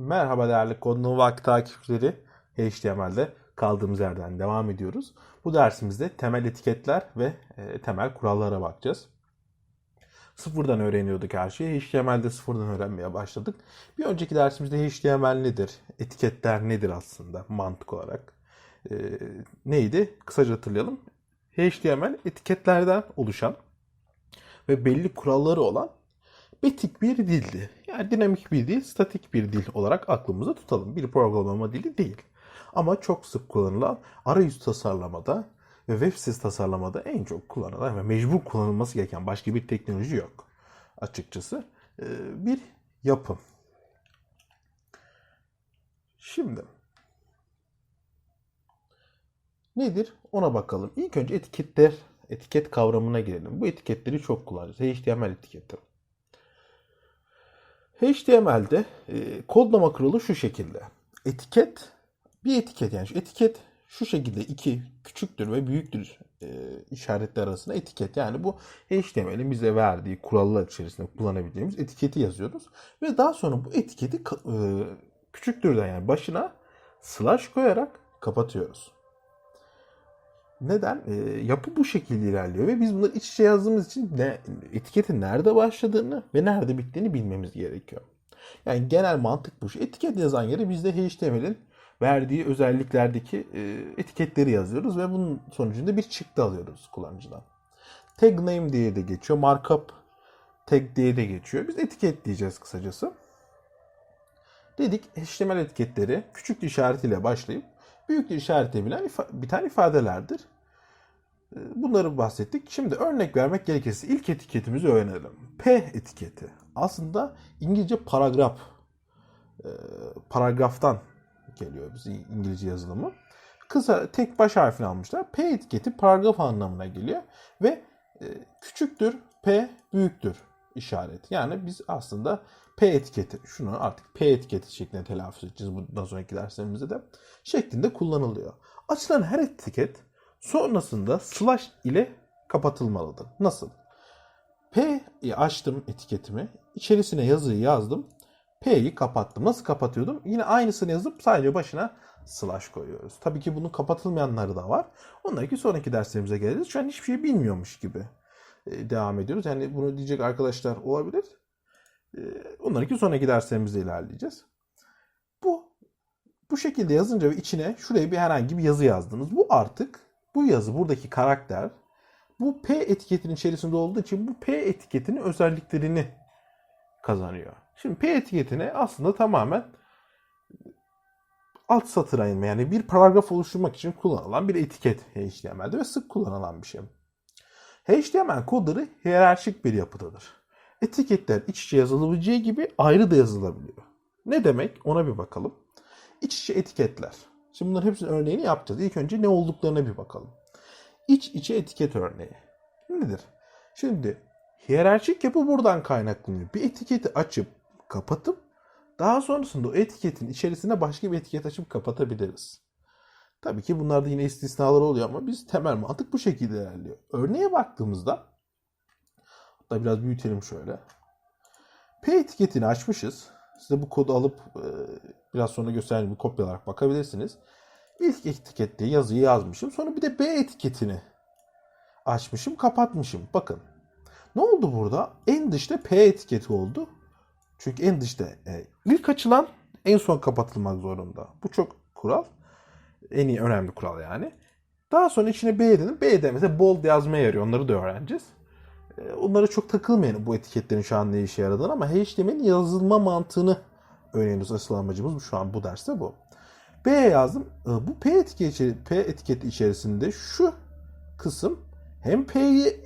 Merhaba değerli Konu Vakti takipçileri. HTML'de kaldığımız yerden devam ediyoruz. Bu dersimizde temel etiketler ve e, temel kurallara bakacağız. Sıfırdan öğreniyorduk her şeyi. HTML'de sıfırdan öğrenmeye başladık. Bir önceki dersimizde HTML nedir? Etiketler nedir aslında mantık olarak? E, neydi? Kısaca hatırlayalım. HTML etiketlerden oluşan ve belli kuralları olan betik bir dildi. Dinamik bir dil, statik bir dil olarak aklımıza tutalım. Bir programlama dili değil. Ama çok sık kullanılan arayüz tasarlamada ve web sitesi tasarlamada en çok kullanılan ve mecbur kullanılması gereken başka bir teknoloji yok. Açıkçası Ee, bir yapı. Şimdi nedir ona bakalım. İlk önce etiketler, etiket kavramına girelim. Bu etiketleri çok kullanacağız. HTML etiketi. HTML'de e, kodlama kuralı şu şekilde. Etiket bir etiket yani şu etiket şu şekilde iki küçüktür ve büyüktür e, işaretler arasında etiket. Yani bu HTML'in bize verdiği kurallar içerisinde kullanabileceğimiz etiketi yazıyoruz. Ve daha sonra bu etiketi e, küçüktürden yani başına slash koyarak kapatıyoruz. Neden? E, yapı bu şekilde ilerliyor ve biz bunları iç içe yazdığımız için ne, etiketin nerede başladığını ve nerede bittiğini bilmemiz gerekiyor. Yani genel mantık bu. Etiket yazan yere biz de HTML'in verdiği özelliklerdeki e, etiketleri yazıyoruz ve bunun sonucunda bir çıktı alıyoruz kullanıcıdan. Tag name diye de geçiyor. Markup tag diye de geçiyor. Biz etiket diyeceğiz kısacası. Dedik HTML etiketleri küçük işaretiyle başlayıp büyük işaretiyle bilen ifa- biten ifadelerdir. E, Bunları bahsettik. Şimdi örnek vermek gerekirse ilk etiketimizi öğrenelim. P etiketi. Aslında İngilizce paragraf. e, paragraftan geliyor bize İngilizce yazılımı. Kısa tek baş harfini almışlar. P etiketi paragraf anlamına geliyor ve e, küçüktür P büyüktür işareti. Yani biz aslında P etiketi şunu artık P etiketi şeklinde telaffuz edeceğiz bundan sonraki derslerimizde de şeklinde kullanılıyor. Açılan her etiket sonrasında slash ile kapatılmalıdır. Nasıl? P'yi açtım etiketimi. içerisine yazıyı yazdım. P'yi kapattım. Nasıl kapatıyordum? Yine aynısını yazıp sadece başına slash koyuyoruz. Tabii ki bunun kapatılmayanları da var. Onları ki sonraki derslerimize geliriz. Şu an hiçbir şey bilmiyormuş gibi e, devam ediyoruz. Yani bunu diyecek arkadaşlar olabilir. E, Onları ki sonraki derslerimizde ilerleyeceğiz. Bu bu şekilde yazınca ve içine şuraya bir herhangi bir yazı yazdınız. Bu artık bu yazı buradaki karakter bu P etiketinin içerisinde olduğu için bu P etiketinin özelliklerini kazanıyor. Şimdi P etiketine aslında tamamen alt satıra inme yani bir paragraf oluşturmak için kullanılan bir etiket HTML'de ve sık kullanılan bir şey. HTML kodları hiyerarşik bir yapıdadır. Etiketler iç içe yazılabileceği gibi ayrı da yazılabiliyor. Ne demek? Ona bir bakalım. İç içe etiketler. Şimdi bunların hepsinin örneğini yapacağız. İlk önce ne olduklarına bir bakalım. İç içe etiket örneği. Nedir? Şimdi hiyerarşik yapı buradan kaynaklanıyor. Bir etiketi açıp kapatıp daha sonrasında o etiketin içerisine başka bir etiket açıp kapatabiliriz. Tabii ki bunlarda yine istisnalar oluyor ama biz temel mantık bu şekilde ilerliyor. Örneğe baktığımızda hatta biraz büyütelim şöyle. P etiketini açmışız. Size bu kodu alıp e, biraz sonra gösterdiğim kopyalarak bakabilirsiniz. İlk etikette yazıyı yazmışım. Sonra bir de B etiketini açmışım, kapatmışım. Bakın. Ne oldu burada? En dışta P etiketi oldu. Çünkü en dışta e, ilk açılan en son kapatılmak zorunda. Bu çok kural. En iyi önemli kural yani. Daha sonra içine B dedim. B'de mesela bold yazmaya yarıyor. Onları da öğreneceğiz. E, Onlara çok takılmayın bu etiketlerin şu an ne işe yaradığını ama HTML'in yazılma mantığını öğreniyoruz. Asıl amacımız şu an bu derste bu. B yazdım. E, Bu P etiketi, P etiketi içerisinde şu kısım hem P'yi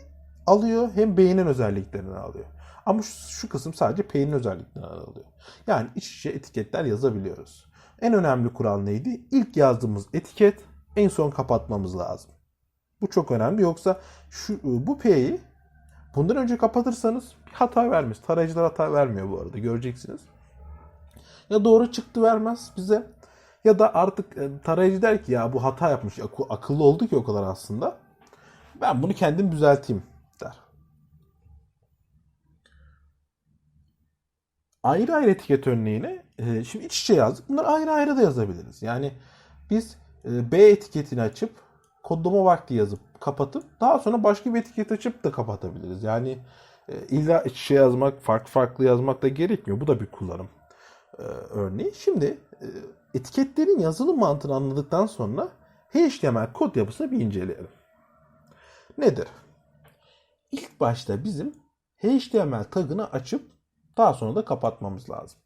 alıyor hem B'nin özelliklerini alıyor. Ama şu, şu kısım sadece P'nin özelliklerini alıyor. Yani iç içe etiketler yazabiliyoruz. En önemli kural neydi? İlk yazdığımız etiket en son kapatmamız lazım. Bu çok önemli. Yoksa şu bu P'yi bundan önce kapatırsanız bir hata vermez. Tarayıcılar hata vermiyor bu arada. Göreceksiniz. Ya doğru çıktı vermez bize ya da artık e, tarayıcı der ki ya bu hata yapmış. Ak- akıllı oldu ki o kadar aslında. Ben bunu kendim düzelteyim der. ayrı ayrı etiket örneğine e, şimdi iç içe yazdık. Bunları ayrı ayrı da yazabiliriz. Yani biz e, B etiketini açıp kodlama vakti yazıp kapatıp daha sonra başka bir etiket açıp da kapatabiliriz. Yani e, illa içe yazmak, farklı farklı yazmak da gerekmiyor. Bu da bir kullanım e, örneği. Şimdi e, etiketlerin yazılı mantığını anladıktan sonra HTML kod yapısını bir inceleyelim. Nedir? İlk başta bizim HTML tagını açıp daha sonra da kapatmamız lazım.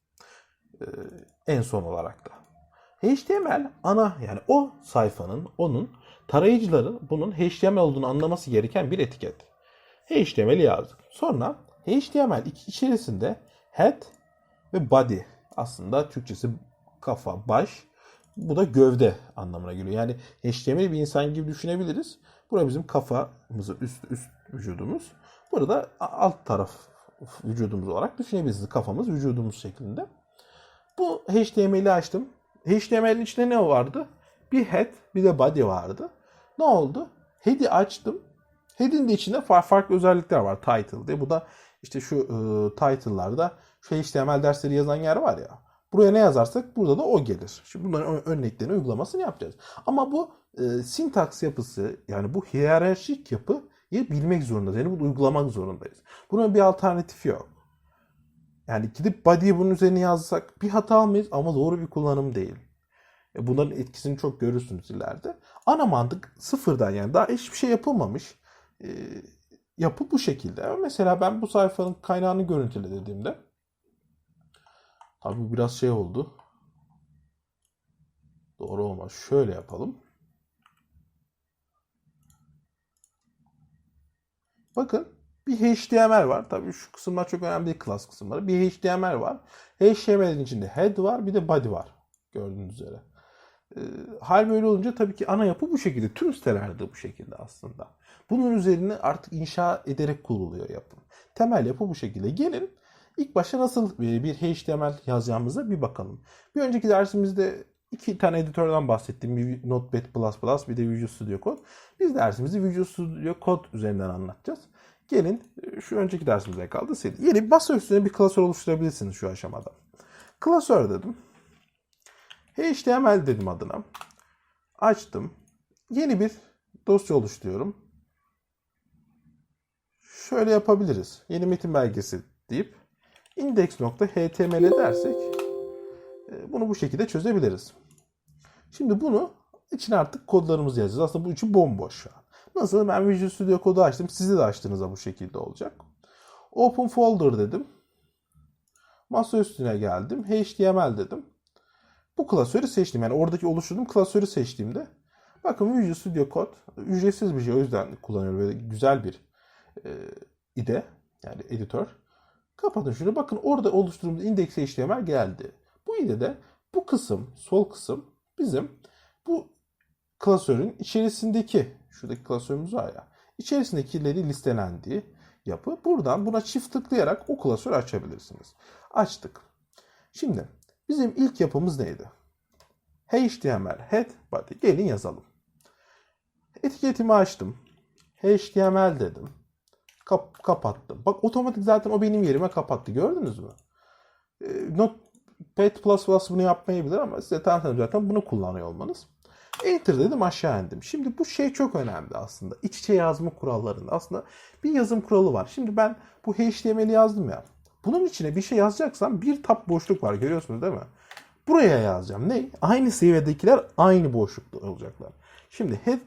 Ee, en son olarak da. HTML ana yani o sayfanın, onun tarayıcıların bunun HTML olduğunu anlaması gereken bir etiket. HTML'i yazdık. Sonra HTML içerisinde head ve body aslında Türkçesi kafa, baş. Bu da gövde anlamına geliyor. Yani HTML bir insan gibi düşünebiliriz. Burası bizim kafamızın üst, üst vücudumuz. Burada alt taraf vücudumuz olarak düşünebilirsiniz. Kafamız vücudumuz şeklinde. Bu HTML'i açtım. HTML'in içinde ne vardı? Bir head bir de body vardı. Ne oldu? Head'i açtım. Head'in de içinde farklı, özellikler var. Title diye. Bu da işte şu e, title'larda şu HTML dersleri yazan yer var ya. Buraya ne yazarsak burada da o gelir. Şimdi bunların örneklerini uygulamasını yapacağız. Ama bu e, sintaks yapısı yani bu hiyerarşik yapıyı bilmek zorundayız. Yani bunu uygulamak zorundayız. Bunun bir alternatifi yok. Yani gidip body'yi bunun üzerine yazsak bir hata almayız ama doğru bir kullanım değil. E, bunların etkisini çok görürsünüz ileride. Ana mantık sıfırdan yani daha hiçbir şey yapılmamış. E, yapı bu şekilde. Mesela ben bu sayfanın kaynağını görüntüle dediğimde Tabi biraz şey oldu. Doğru olmaz. Şöyle yapalım. Bakın bir HTML var. Tabii şu kısımlar çok önemli değil class kısımları. Bir HTML var. HTML'in içinde head var bir de body var. Gördüğünüz üzere. Ee, hal böyle olunca tabii ki ana yapı bu şekilde. Tüm sitelerde bu şekilde aslında. Bunun üzerine artık inşa ederek kuruluyor yapı. Temel yapı bu şekilde. Gelin İlk başta nasıl e, bir HTML yazacağımıza bir bakalım. Bir önceki dersimizde iki tane editörden bahsettim. Bir Notepad++ bir de Visual Studio Code. Biz dersimizi Visual Studio Code üzerinden anlatacağız. Gelin e, şu önceki dersimize kaldı. Yeni bir masa üstüne bir klasör oluşturabilirsiniz şu aşamada. Klasör dedim. HTML dedim adına. Açtım. Yeni bir dosya oluşturuyorum. Şöyle yapabiliriz. Yeni metin belgesi deyip index.html dersek e, bunu bu şekilde çözebiliriz. Şimdi bunu içine artık kodlarımızı yazacağız. Aslında bu için bomboş şu an. Nasıl? Ben Visual Studio kodu açtım. Sizi de açtığınızda bu şekilde olacak. Open folder dedim. Masa üstüne geldim. HTML dedim. Bu klasörü seçtim. Yani oradaki oluşturduğum klasörü seçtiğimde bakın Visual Studio Code ücretsiz bir şey. O yüzden kullanıyorum. Böyle güzel bir e, ide. Yani editör. Kapatın şunu. Bakın orada oluşturduğumuz indeks HTML geldi. Bu ile de bu kısım, sol kısım bizim bu klasörün içerisindeki, şuradaki klasörümüz var ya, içerisindekileri listelendiği yapı. Buradan buna çift tıklayarak o klasörü açabilirsiniz. Açtık. Şimdi bizim ilk yapımız neydi? HTML head body. Gelin yazalım. Etiketimi açtım. HTML dedim. Kap kapattım. Bak otomatik zaten o benim yerime kapattı. Gördünüz mü? E, Notepad++ bunu yapmayabilir ama size tanıtım zaten bunu kullanıyor olmanız. Enter dedim aşağı indim. Şimdi bu şey çok önemli aslında. İç içe yazma kurallarında aslında bir yazım kuralı var. Şimdi ben bu HTML'i yazdım ya. Bunun içine bir şey yazacaksam bir tab boşluk var görüyorsunuz değil mi? Buraya yazacağım. Ne? Aynı seviyedekiler aynı boşlukta olacaklar. Şimdi head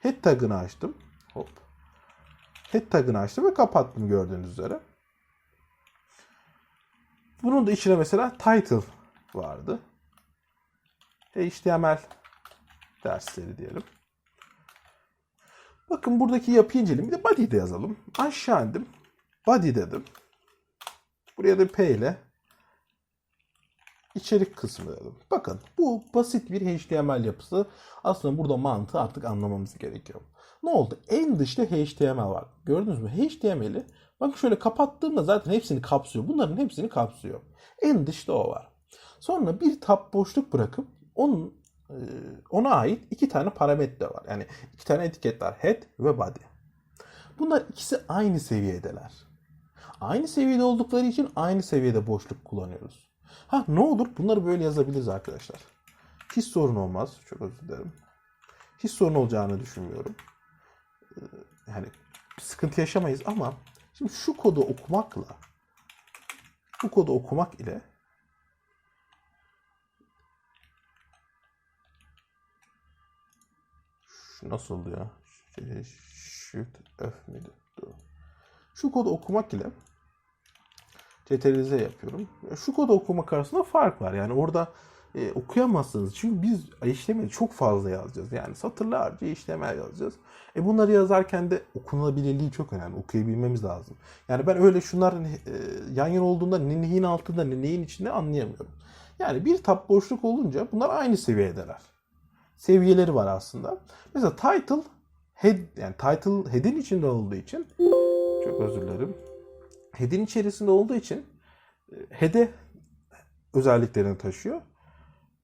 head tagını açtım. Hop head tagını açtım ve kapattım gördüğünüz üzere. Bunun da içine mesela title vardı. HTML dersleri diyelim. Bakın buradaki yapıyı inceleyelim. Bir de body de yazalım. Aşağı indim. Body dedim. Buraya da P ile içerik kısmı dedim. Bakın bu basit bir HTML yapısı. Aslında burada mantığı artık anlamamız gerekiyor. Ne oldu? En dışta HTML var. Gördünüz mü? HTML'i bakın şöyle kapattığımda zaten hepsini kapsıyor. Bunların hepsini kapsıyor. En dışta o var. Sonra bir tab boşluk bırakıp onun ona ait iki tane parametre var. Yani iki tane etiket var. Head ve body. Bunlar ikisi aynı seviyedeler. Aynı seviyede oldukları için aynı seviyede boşluk kullanıyoruz. Ha ne olur bunları böyle yazabiliriz arkadaşlar. Hiç sorun olmaz. Çok özür dilerim. Hiç sorun olacağını düşünmüyorum. Ee, Yani sıkıntı yaşamayız ama şimdi şu kodu okumakla bu kodu okumak ile şu nasıldı ya? Shift F miydi? Şu kodu okumak ile CTRL-Z yapıyorum. Şu kodu okumak arasında fark var. Yani orada e, okuyamazsınız. Çünkü biz HTML çok fazla yazacağız. Yani satırlarca HTML yazacağız. E bunları yazarken de okunabilirliği çok önemli. Okuyabilmemiz lazım. Yani ben öyle şunlar e, yan yana olduğunda ne neyin altında ne neyin içinde anlayamıyorum. Yani bir tab boşluk olunca bunlar aynı seviyedeler. Seviyeleri var aslında. Mesela title head yani title head'in içinde olduğu için çok özür dilerim. Head'in içerisinde olduğu için e, head'e özelliklerini taşıyor.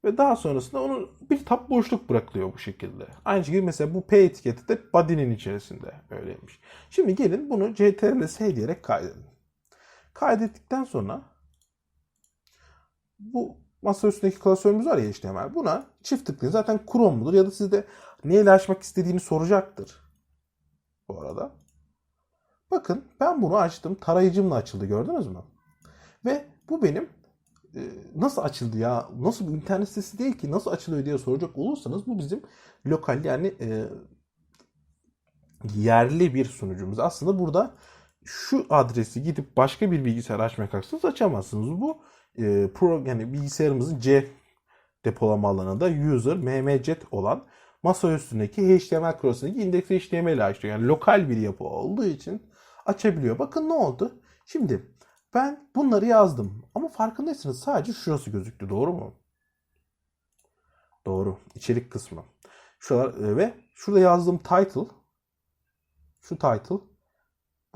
Ve daha sonrasında onu bir tab boşluk bırakılıyor bu şekilde. Aynı şekilde mesela bu P etiketi de body'nin içerisinde öyleymiş. Şimdi gelin bunu CTRL S diyerek kaydedin. Kaydettikten sonra bu masa üstündeki klasörümüz var ya HTML. Buna çift tıklayın. Zaten Chrome'dur ya da sizde neyle açmak istediğini soracaktır. Bu arada. Bakın ben bunu açtım. Tarayıcımla açıldı gördünüz mü? Ve bu benim e, nasıl açıldı ya? Nasıl bir internet sitesi değil ki nasıl açılıyor diye soracak olursanız bu bizim lokal yani e, yerli bir sunucumuz. Aslında burada şu adresi gidip başka bir bilgisayar açmaya kalksanız açamazsınız. Bu e, pro yani bilgisayarımızın C depolama alanında user mmjet olan masa üstündeki HTML cross'undaki index HTML açıyor. Yani lokal bir yapı olduğu için açabiliyor. Bakın ne oldu? Şimdi ben bunları yazdım. Ama farkındaysanız sadece şurası gözüktü. Doğru mu? Doğru. İçerik kısmı. Şuralar e, ve şurada yazdığım title şu title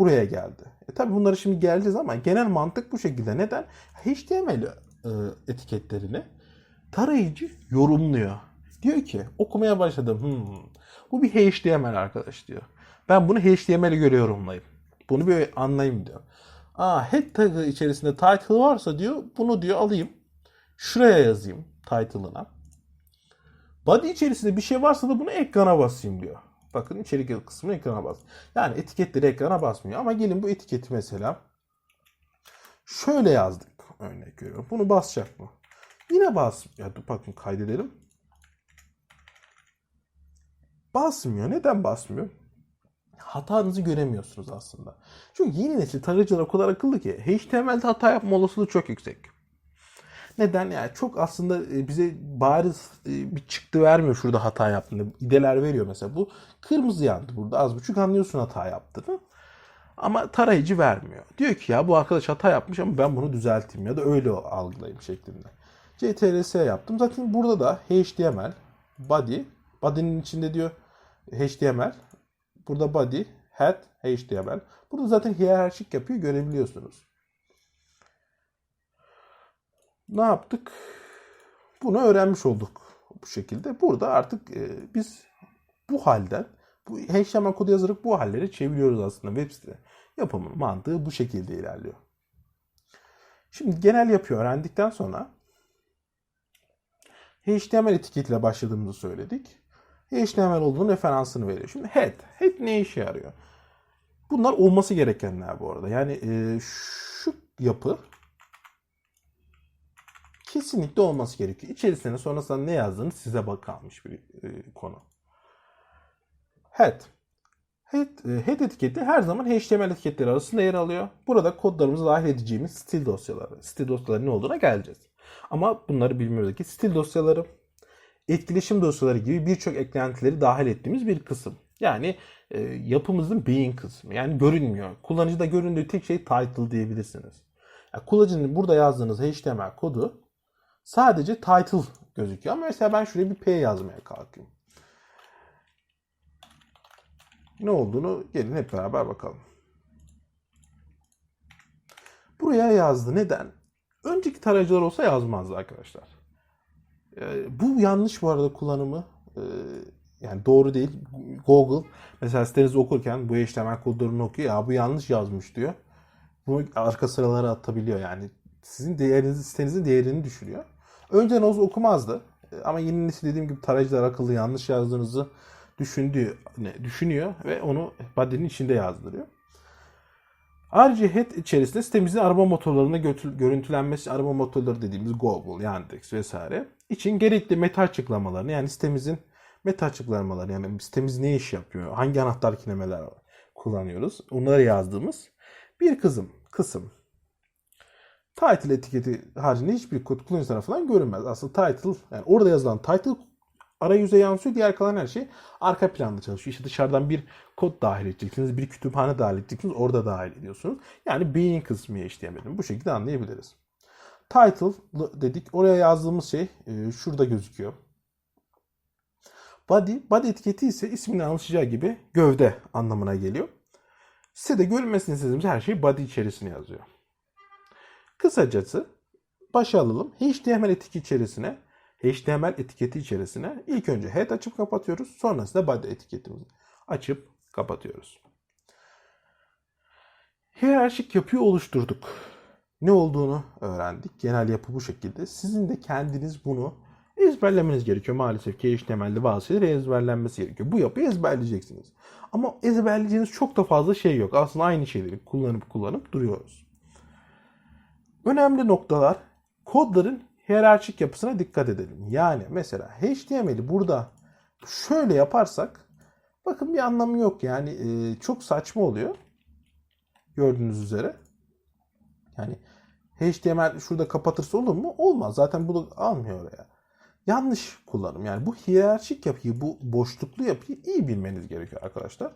buraya geldi. E tabi bunları şimdi geleceğiz ama genel mantık bu şekilde. Neden? HTML e, etiketlerini tarayıcı yorumluyor. Diyor ki okumaya başladım. Hmm, bu bir HTML arkadaş diyor. Ben bunu HTML'e göre yorumlayayım. Bunu bir anlayayım diyor. Aa, head tagı içerisinde title varsa diyor bunu diyor alayım. Şuraya yazayım title'ına. Body içerisinde bir şey varsa da bunu ekrana basayım diyor. Bakın içerik kısmını ekrana bas. Yani etiketleri ekrana basmıyor. Ama gelin bu etiketi mesela şöyle yazdık. Örnek veriyorum. Bunu basacak mı? Yine bas. Ya dur bakın kaydedelim. Basmıyor. Neden basmıyor? Hatanızı göremiyorsunuz aslında. Çünkü yeni nesil tarayıcılar o kadar akıllı ki HTML'de hata yapma olasılığı çok yüksek. Neden? Yani çok aslında e, bize bariz e, bir çıktı vermiyor şurada hata yaptığını. İdeler veriyor mesela. Bu kırmızı yandı burada az buçuk anlıyorsun hata yaptığını. Ama tarayıcı vermiyor. Diyor ki ya bu arkadaş hata yapmış ama ben bunu düzelteyim ya da öyle algılayayım şeklinde. CTRS yaptım. Zaten burada da HTML, body, body'nin içinde diyor HTML, burada body, head, HTML. Burada zaten hiyerarşik yapıyor görebiliyorsunuz. Ne yaptık? Bunu öğrenmiş olduk bu şekilde. Burada artık e, biz bu halden bu HTML kodu yazarak bu halleri çeviriyoruz aslında web site. Yapımın mantığı bu şekilde ilerliyor. Şimdi genel yapıyı öğrendikten sonra HTML etiketiyle başladığımızı söyledik. HTML olduğunun referansını veriyor. Şimdi head. Head ne işe yarıyor? Bunlar olması gerekenler bu arada. Yani e, şu yapı kesinlikle olması gerekiyor. İçerisine sonrasında ne yazdığını size kalmış bir e, konu. Head. Head, e, head etiketi her zaman HTML etiketleri arasında yer alıyor. Burada kodlarımızı dahil edeceğimiz stil dosyaları. Stil dosyaları ne olduğuna geleceğiz. Ama bunları bilmiyoruz ki stil dosyaları, etkileşim dosyaları gibi birçok eklentileri dahil ettiğimiz bir kısım. Yani e, yapımızın beyin kısmı. Yani görünmüyor. Kullanıcıda göründüğü tek şey title diyebilirsiniz. Yani kullanıcının burada yazdığınız HTML kodu sadece title gözüküyor. Ama mesela ben şuraya bir P yazmaya kalkayım. Ne olduğunu gelin hep beraber bakalım. Buraya yazdı. Neden? Önceki tarayıcılar olsa yazmazdı arkadaşlar. Ee, bu yanlış bu arada kullanımı. Ee, yani doğru değil. Google mesela sitenizi okurken bu HTML kodlarını okuyor. Ya bu yanlış yazmış diyor. bunu arka sıralara atabiliyor yani. Sizin değerinizi, sitenizin değerini düşürüyor. Önceden olsa okumazdı. Ama yeni nesil dediğim gibi tarayıcılar akıllı yanlış yazdığınızı düşündüğü, düşünüyor ve onu body'nin içinde yazdırıyor. Ayrıca head içerisinde sitemizin arama motorlarına görüntülenmesi, arama motorları dediğimiz Google, Yandex vesaire için gerekli meta açıklamalarını yani sitemizin meta açıklamaları yani sitemiz ne iş yapıyor, hangi anahtar kelimeler kullanıyoruz, onları yazdığımız bir kızım, kısım. Title etiketi haricinde hiçbir kod kullanıcı tarafından görünmez. Aslında title, yani orada yazılan title arayüze yansıyor. Diğer kalan her şey arka planda çalışıyor. İşte dışarıdan bir kod dahil edeceksiniz. Bir kütüphane dahil edeceksiniz. Orada dahil ediyorsunuz. Yani beyin kısmı HTML'in. Bu şekilde anlayabiliriz. Title dedik. Oraya yazdığımız şey e, şurada gözüküyor. Body, body etiketi ise ismini anlaşılacağı gibi gövde anlamına geliyor. Sitede görünmesini istediğimiz her şey body içerisine yazıyor. Kısacası başa alalım. HTML etiketi içerisine HTML etiketi içerisine ilk önce head açıp kapatıyoruz. Sonrasında body etiketimizi açıp kapatıyoruz. Hiyerarşik yapıyı oluşturduk. Ne olduğunu öğrendik. Genel yapı bu şekilde. Sizin de kendiniz bunu ezberlemeniz gerekiyor. Maalesef ki HTML'de bazı şeyler ezberlenmesi gerekiyor. Bu yapıyı ezberleyeceksiniz. Ama ezberleyeceğiniz çok da fazla şey yok. Aslında aynı şeyleri kullanıp kullanıp duruyoruz. Önemli noktalar kodların hiyerarşik yapısına dikkat edelim. Yani mesela HTML'i burada şöyle yaparsak bakın bir anlamı yok. Yani e, çok saçma oluyor. Gördüğünüz üzere. Yani HTML şurada kapatırsa olur mu? Olmaz. Zaten bunu almıyor oraya. Yanlış kullanım. Yani bu hiyerarşik yapıyı, bu boşluklu yapıyı iyi bilmeniz gerekiyor arkadaşlar.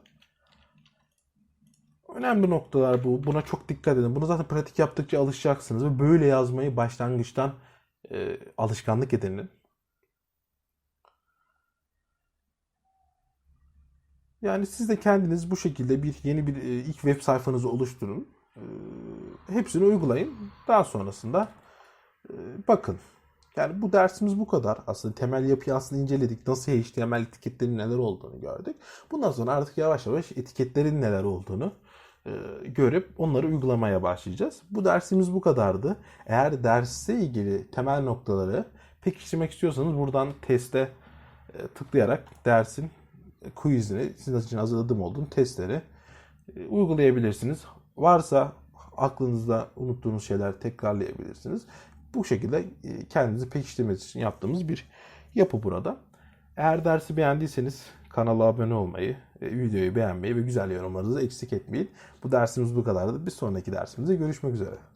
Önemli noktalar bu. Buna çok dikkat edin. Bunu zaten pratik yaptıkça alışacaksınız ve böyle yazmayı başlangıçtan e, alışkanlık edinin. Yani siz de kendiniz bu şekilde bir yeni bir e, ilk web sayfanızı oluşturun. E, hepsini uygulayın. Daha sonrasında e, bakın. Yani bu dersimiz bu kadar. Aslında temel yapıyı aslında inceledik. Nasıl HTML etiketlerinin neler olduğunu gördük. Bundan sonra artık yavaş yavaş etiketlerin neler olduğunu görüp onları uygulamaya başlayacağız. Bu dersimiz bu kadardı. Eğer derste ilgili temel noktaları pekiştirmek istiyorsanız buradan teste e, tıklayarak dersin quizini sizin için hazırladığım olduğum testleri e, uygulayabilirsiniz. Varsa aklınızda unuttuğunuz şeyler tekrarlayabilirsiniz. Bu şekilde e, kendinizi pekiştirmek için yaptığımız bir yapı burada. Eğer dersi beğendiyseniz kanala abone olmayı, e, videoyu beğenmeyi ve güzel yorumlarınızı eksik etmeyin. Bu dersimiz bu kadardı. Bir sonraki dersimizde görüşmek üzere.